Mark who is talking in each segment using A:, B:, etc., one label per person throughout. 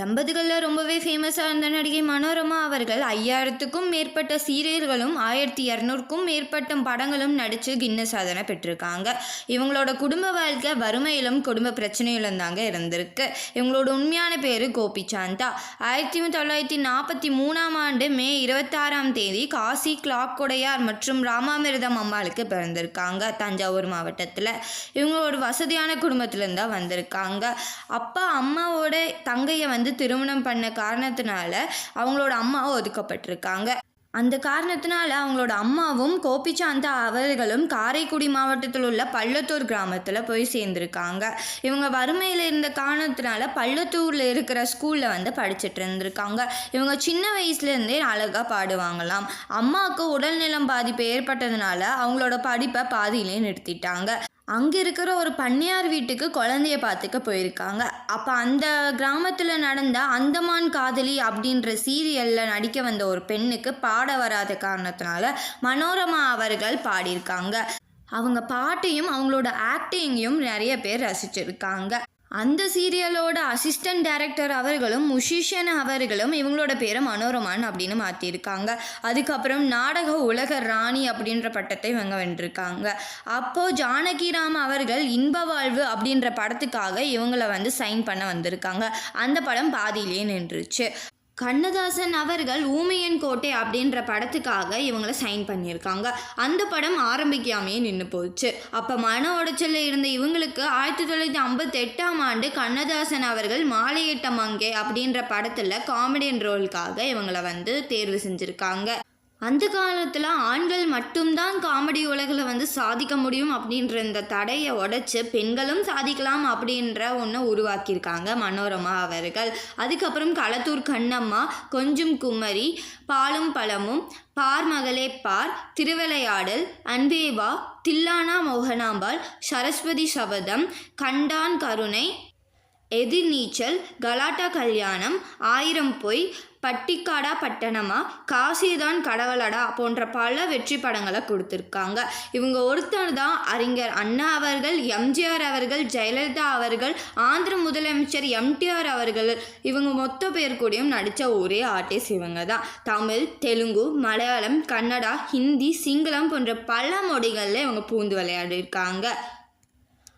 A: எண்பதுகளில் ரொம்பவே ஃபேமஸாக இருந்த நடிகை மனோரமா அவர்கள் ஐயாயிரத்துக்கும் மேற்பட்ட சீரியல்களும் ஆயிரத்தி இரநூறுக்கும் மேற்பட்ட படங்களும் நடித்து கின்ன சாதனை பெற்றிருக்காங்க. இவங்களோட குடும்ப வாழ்க்கை வறுமையிலும் குடும்ப பிரச்சனையிலும் தாங்க இருந்திருக்கு. இவங்களோட உண்மையான பேர் கோபி சாந்தா ஆயிரத்தி தொள்ளாயிரத்தி நாற்பத்தி மூணாம் ஆண்டு மே இருபத்தாறாம் தேதி காசி கிளாக் கொடையார் மற்றும் ராமாமிர்தம் அம்மாளுக்கு பிறந்திருக்காங்க தஞ்சாவூர் மாவட்டத்தில். இவங்களோட வசதியான குடும்பத்திலேருந்து தான் வந்திருக்காங்க. அப்பா அம்மாவோட தங்கையை வந்து வந்து திருமணம் பண்ண காரணத்தினால அவங்களோட அம்மாவும் ஒதுக்கப்பட்டிருக்காங்க. அந்த காரணத்தினால அவங்களோட அம்மாவும் கோபிச்சாந்தா அவர்களும் காரைக்குடி மாவட்டத்தில் உள்ள பள்ளத்தூர் கிராமத்தில் போய் சேர்ந்துருக்காங்க. இவங்க வறுமையில் இருந்த காரணத்தினால பள்ளத்தூரில் இருக்கிற ஸ்கூலில் வந்து படிச்சுட்டு இருந்திருக்காங்க. இவங்க சின்ன வயசுலேருந்தே அழகாக பாடுவாங்களாம். அம்மாவுக்கு உடல்நலம் பாதிப்பு ஏற்பட்டதுனால அவங்களோட படிப்பை பாதியிலே நிறுத்திட்டாங்க. அங்கே இருக்கிற ஒரு பண்ணையார் வீட்டுக்கு குழந்தைய பார்த்துக்க போயிருக்காங்க. அப்போ அந்த கிராமத்தில் நடந்த அந்தமான் காதலி அப்படின்ற சீரியலில் நடிக்க வந்த ஒரு பெண்ணுக்கு பாட வராத காரணத்தினால மனோரமா அவர்கள் பாடியிருக்காங்க. அவங்க பாட்டையும் அவங்களோட ஆக்டிங்கையும் நிறைய பேர் ரசிச்சிருக்காங்க. அந்த சீரியலோட அசிஸ்டன்ட் டைரக்டர் அவர்களும் முஷிஷன் அவர்களும் இவங்களோட பேரை மனோரமான் அப்படின்னு மாற்றிருக்காங்க அதுக்கப்புறம் நாடக உலக ராணி அப்படின்ற பட்டத்தை இவங்க வென்றிருக்காங்க. அப்போது ஜானகிராம் அவர்கள் இன்ப வாழ்வு அப்படின்ற படத்துக்காக இவங்களை வந்து சைன் பண்ண வந்திருக்காங்க. அந்த படம் பாதியிலேயே நின்றுச்சு. கண்ணதாசன் அவர்கள் ஊமையன் கோட்டை அப்படின்ற படத்துக்காக இவங்கள சைன் பண்ணியிருக்காங்க. அந்த படம் ஆரம்பிக்காமையே நின்று போச்சு. அப்போ மன உடைச்சலில் இருந்த இவங்களுக்கு ஆயிரத்தி தொள்ளாயிரத்தி ஐம்பத்தி எட்டாம் ஆண்டு கண்ணதாசன் அவர்கள் மாலையிட்ட மங்கை அப்படின்ற படத்தில் காமெடியன் ரோலுக்காக இவங்களை வந்து தேர்வு செஞ்சுருக்காங்க. அந்த காலத்தில் ஆண்கள் மட்டும்தான் காமெடி உலகில் வந்து சாதிக்க முடியும் அப்படின்ற இந்த தடையை உடைச்சி பெண்களும் சாதிக்கலாம் அப்படின்ற ஒன்று உருவாக்கியிருக்காங்க மனோரமா அவர்கள். அதுக்கப்புறம் களத்தூர் கண்ணம்மா கொஞ்சம் குமரி பாலும் பழமும் பார் மகளே பார் திருவிளையாடல் அன்பேவா தில்லானா மோகனாம்பாள் சரஸ்வதி சபதம் கண்டான் கருணை எதிர்நீச்சல் கலாட்டா கல்யாணம் ஆயிரம் பொய் பட்டிக்காடா பட்டணமா? காசிதான் கடவுளடா போன்ற பல வெற்றி படங்களை கொடுத்துருக்காங்க. இவங்க ஒருத்தர் தான் அறிஞர் அண்ணா அவர்கள் எம்ஜிஆர் அவர்கள் ஜெயலலிதா அவர்கள் ஆந்திர முதலமைச்சர் எம்டிஆர் அவர்கள். இவங்க மொத்த பேர் கூடயும் நடித்த ஒரே ஆர்டிஸ்ட் இவங்க தான் தமிழ் தெலுங்கு மலையாளம் கன்னடா ஹிந்தி சிங்களம் போன்ற பல மொழிகளில் இவங்க பூந்து விளையாடிருக்காங்க.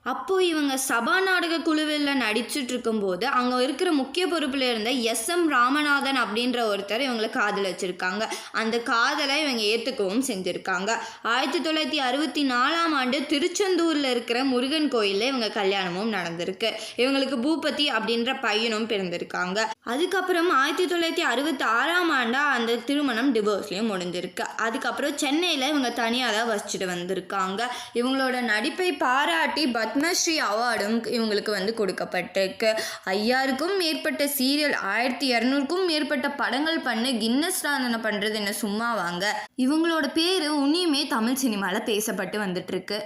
A: அப்போது இவங்க சபா நாடக குழுவில் நடிச்சுட்டு இருக்கும்போது அங்கே இருக்கிற முக்கிய பொறுப்பில் இருந்த எஸ் எம் ராமநாதன் அப்படின்ற ஒருத்தர் இவங்களை காதல் வச்சுருக்காங்க. அந்த காதலை இவங்க ஏற்றுக்கவும் செஞ்சுருக்காங்க. ஆயிரத்தி தொள்ளாயிரத்தி அறுபத்தி நாலாம் ஆண்டு திருச்செந்தூரில் இருக்கிற முருகன் கோயிலில் இவங்க கல்யாணமும் நடந்திருக்கு. இவங்களுக்கு பூபதி அப்படின்ற பையனும் பிறந்திருக்காங்க. அதுக்கப்புறம் ஆயிரத்தி தொள்ளாயிரத்தி அறுபத்தி ஆறாம் ஆண்டு அந்த திருமணம் டிவோர்ஸ்லேயும் முடிஞ்சிருக்கு. அதுக்கப்புறம் சென்னையில் இவங்க தனியாக தான் வசிச்சுட்டு வந்திருக்காங்க. இவங்களோட நடிப்பை பாராட்டி பத் பத்மஸ்ரீ அவார்டும் இவங்களுக்கு வந்து கொடுக்கப்பட்டிருக்கு. ஐயாருக்கும் மேற்பட்ட சீரியல் ஆயிரத்தி இரநூறுக்கும் மேற்பட்ட படங்கள் பண்ணி கின்னஸ் சாதனை பண்ணுறது என்ன சும்மா வாங்க இவங்களோட பேர் உன்னியுமே தமிழ் சினிமாவில் பேசப்பட்டு வந்துட்டுருக்கு.